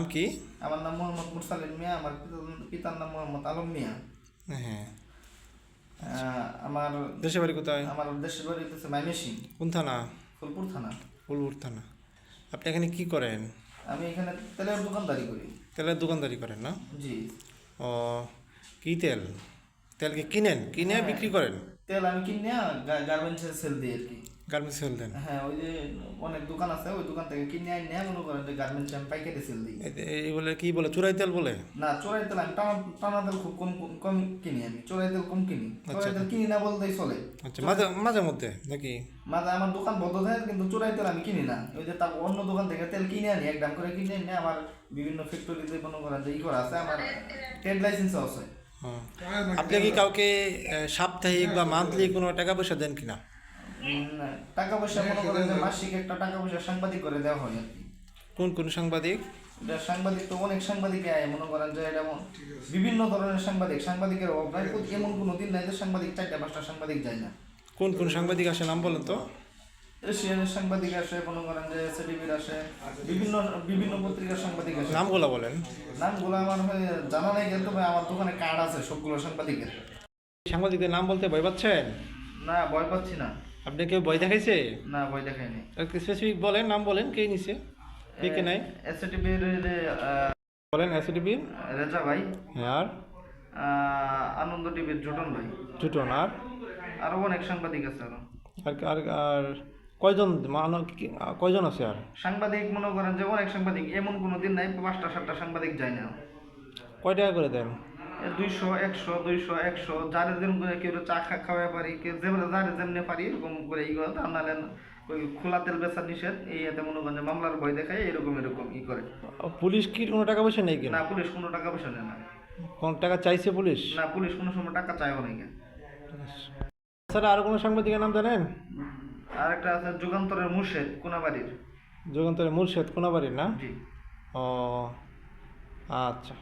নাম কি? আমার নাম মোহাম্মদ মুরসালিন মিয়া আমার পিতার- নাম মোহাম্মদ আলম মিয়া। হ্যাঁ। আমার দেশে বাড়ি কোথায়? আমার দেশের বাড়ি হচ্ছে মাইমেসিং কোন থানা? ফুলপুর থানা। ফুলপুর থানা। আপনি এখানে কি করেন? আমি এখানে তেলের দোকানদারি করি। তেলের দোকানদারি করেন না? জি। ও কি তেল? তেল কি কিনেন? কিনে হ্যাঁ। বিক্রি করেন? তেল আমি কিনে গার্মেন্টসের সেল দিই আর কি। গার্মেন্টস সেল দেন। হ্যাঁ ওই যে অনেক দোকান আছে ওই দোকান থেকে কিনে আনি মনে করেন যে গার্মেন্টস আমি পাইকারি সেল দিই। এই বলে কি বলে চুরাই তেল বলে? না চোরাই তেল আমি টানা টানা তেল খুব কম কম- কিনি আমি চোরাই তেল কম কিনি। চোরাই তেল কিনি না বলতেই চলে। আচ্ছা মাঝে মাঝে মধ্যে নাকি? মাঝে আমার দোকান বন্ধ থাকে কিন্তু চোরাই তেল আমি কিনি না। ওই যে তার অন্য দোকান থেকে তেল কিনে আনি এক দাম করে কিনে আনি আমার বিভিন্ন ফ্যাক্টরিতে মনে করেন যে ই করা আছে আমার ট্রেড লাইসেন্স আছে। আপনি কি কাউকে সাপ্তাহিক বা মান্থলি কোনো টাকা পয়সা দেন কিনা? টাকা পয়সা মনে করেন যে মাসিক একটা টাকা পয়সা সাংবাদিক করে দেওয়া হয় আর কি। কোন কোন সাংবাদিক? এটা সাংবাদিক তো অনেক সাংবাদিক আয় মনে করেন যে এটা বিভিন্ন ধরনের সাংবাদিক সাংবাদিকের অভাব নাই এমন কোনো দিন নাই যে সাংবাদিক চারটা পাঁচটা সাংবাদিক যায় না। কোন কোন সাংবাদিক আসে নাম বলেন তো? এশিয়ানের সাংবাদিক আসে মনে করেন যে এসএটিভির আসে বিভিন্ন বিভিন্ন পত্রিকার সাংবাদিক আসে। নামগুলো বলেন। নামগুলো আমার জানা নাই কিন্তু ভাই আমার দোকানে কার্ড আছে সবগুলো সাংবাদিকের। সাংবাদিকদের নাম বলতে ভয় পাচ্ছেন? না ভয় পাচ্ছি না। আপনি কেউ বই দেখাইছে? না বই দেখাইনি। স্পেসিফিক বলেন নাম বলেন কে নিছে? কে কে নাই? এসএটিভির বলেন এসডিবি রেজা ভাই। আর? আহ, আনন্দ টিভির জোটন ভাই। জুটন আর? আরও অনেক সাংবাদিক আছে আরও। আর আর আর কয়জন মানব কয়জন আছে আর? সাংবাদিক মনে করেন যে অনেক সাংবাদিক এমন কোনো দিন নাই পাঁচটা সাতটা সাংবাদিক যায় না। কয় টাকা করে দেন? দুইশো একশো দুইশো একশো যারে যেমন করে কেউ চা খা খাওয়া পারি কেউ যারে যেমনি পারি এরকম করে ই করে তা নাহলে ওই খোলা তেল বেচা নিষেধ এই এতে মনে করেন মামলার ভয় দেখায় এরকম এরকম ই করে। পুলিশ কি কোনো টাকা পয়সা নেই না পুলিশ কোনো টাকা পয়সা নেয় না। কোন টাকা চাইছে পুলিশ? না পুলিশ কোনো সময় টাকা চায়ও নাকি স্যার আর কোনো সাংবাদিকের নাম জানেন? আর একটা আছে যুগান্তরের মুর্শেদ কোনাবাড়ির। যুগান্তরের মুর্শেদ কোনাবাড়ির না? জি। ও আচ্ছা।